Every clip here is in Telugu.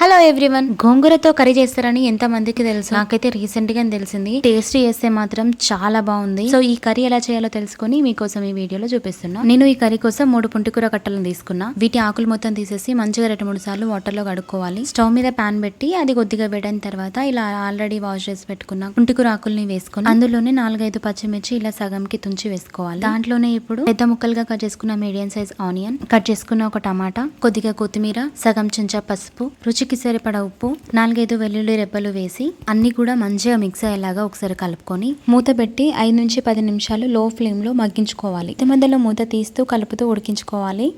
హలో ఎవ్రీవన్ గోంగూరతో కర్రీ చేస్తారని ఎంత మందికి తెలుసు? నాకైతే రీసెంట్గా తెలిసింది. టేస్ట్ చేస్తే మాత్రం చాలా బాగుంది. సో ఈ కర్రీ ఎలా చేయాలో తెలుసుకొని మీకోసం ఈ వీడియోలో చూపిస్తున్నా. నేను ఈ కర్రీ కోసం మూడు పుంటికూర కట్టలను తీసుకున్నా. వీటి ఆకులు మొత్తం తీసేసి మంచిగా రెండు మూడు సార్లు వాటర్లో కడుక్కోవాలి. స్టవ్ మీద పాన్ పెట్టి అది కొద్దిగా వేడైన తర్వాత ఇలా ఆల్రెడీ వాష్ చేసి పెట్టుకున్న పుంటికూర ఆకుల్ని వేసుకుని అందులోనే నాలుగైదు పచ్చిమిర్చి ఇలా సగంకి తుంచి వేసుకోవాలి. దాంట్లోనే ఇప్పుడు పెద్ద ముక్కలుగా కట్ చేసుకున్న మీడియం సైజ్ ఆనియన్ కట్ చేసుకున్న ఒక టమాటా కొద్దిగా కొత్తిమీర సగం చెంచా పసుపు రుచికి సరిపడా ఉప్పు నాలుగైదు వెల్లుల్లి రెబ్బలు వేసి అన్ని కూడా మంచిగా మిక్స్ అయ్యేలాగా ఒకసారి కలుపుకొని మూత పెట్టి ఐదు నుంచి పది నిమిషాలు లో ఫ్లేమ్లో మగ్గించుకోవాలి. మధ్యలో మూత తీస్తూ కలుపుతూ ఉడికించుకోవాలి.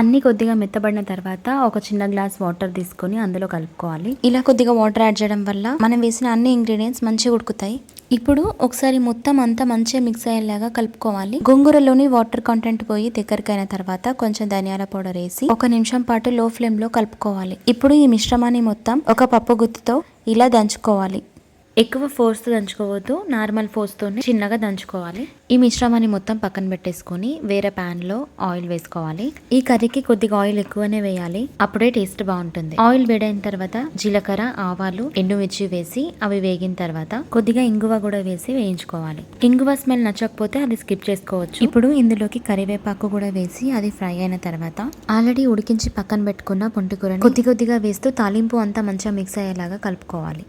అన్ని కొద్దిగా మెత్తబడిన తర్వాత ఒక చిన్న గ్లాస్ వాటర్ తీసుకొని అందులో కలుపుకోవాలి. ఇలా కొద్దిగా వాటర్ యాడ్ చేయడం వల్ల మనం వేసిన అన్ని ఇంగ్రీడియంట్స్ మంచిగా ఉడుకుతాయి. ఇప్పుడు ఒకసారి మొత్తం అంతా మంచిగా మిక్స్ అయ్యేలాగా కలుపుకోవాలి. గోంగూరలోని వాటర్ కంటెంట్ పోయి దగ్గరకైన తర్వాత కొంచెం ధనియాల పౌడర్ వేసి ఒక నిమిషం పాటు లో ఫ్లేమ్లో కలుపుకోవాలి. ఇప్పుడు ఈ మిశ్రమాన్ని మొత్తం ఒక పప్పు గుత్తితో ఇలా దంచుకోవాలి. ఎక్కువ ఫోర్స్ దంచుకోవద్దు నార్మల్ ఫోర్స్తోనే చిన్నగా దంచుకోవాలి. ఈ మిశ్రమాన్ని మొత్తం పక్కన పెట్టేసుకొని వేరే ప్యాన్లో ఆయిల్ వేసుకోవాలి. ఈ కర్రీకి కొద్దిగా ఆయిల్ ఎక్కువనే వేయాలి అప్పుడే టేస్ట్ బాగుంటుంది. ఆయిల్ వేడైన తర్వాత జీలకర్ర ఆవాలు ఎండుమిర్చి వేసి అవి వేగిన తర్వాత కొద్దిగా ఇంగువ కూడా వేసి వేయించుకోవాలి. ఇంగువ స్మెల్ నచ్చకపోతే అది స్కిప్ చేసుకోవచ్చు. ఇప్పుడు ఇందులోకి కరివేపాకు కూడా వేసి అది ఫ్రై అయిన తర్వాత ఆల్రెడీ ఉడికించి పక్కన పెట్టుకున్న పొంటికూరని కొద్ది కొద్దిగా వేస్తూ తాలింపు అంతా మంచిగా మిక్స్ అయ్యేలాగా కలుపుకోవాలి.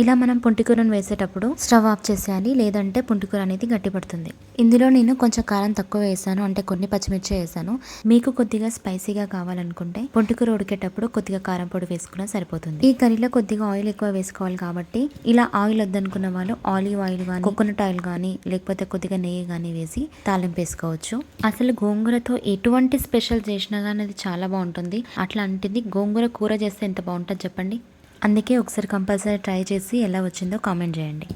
ఇలా మనం పుంటికూరను వేసేటప్పుడు స్టవ్ ఆఫ్ చేసేయాలి లేదంటే పుంటికూర అనేది గట్టిపడుతుంది. ఇందులో నేను కొంచెం కారం తక్కువ వేసాను అంటే కొన్ని పచ్చిమిర్చి వేసాను. మీకు కొద్దిగా స్పైసీగా కావాలనుకుంటే పుంటికూర ఉడికేటప్పుడు కొద్దిగా కారం పొడి వేసుకున్నా సరిపోతుంది. ఈ కర్రీలో కొద్దిగా ఆయిల్ ఎక్కువ వేసుకోవాలి కాబట్టి ఇలా ఆయిల్ వద్దనుకున్న వాళ్ళు ఆలివ్ ఆయిల్ కానీ కోకోనట్ ఆయిల్ కానీ లేకపోతే కొద్దిగా నెయ్యి కానీ వేసి తాలింపు వేసుకోవచ్చు. అసలు గోంగూరతో ఎటువంటి స్పెషల్ చేసినా కానీ అది చాలా బాగుంటుంది. అట్లా అంటుంది గోంగూర కూర చేస్తే ఎంత బాగుంటుంది చెప్పండి? అందుకే ఒకసారి కంపల్సరీ ట్రై చేసి ఎలా వచ్చిందో కామెంట్ చేయండి.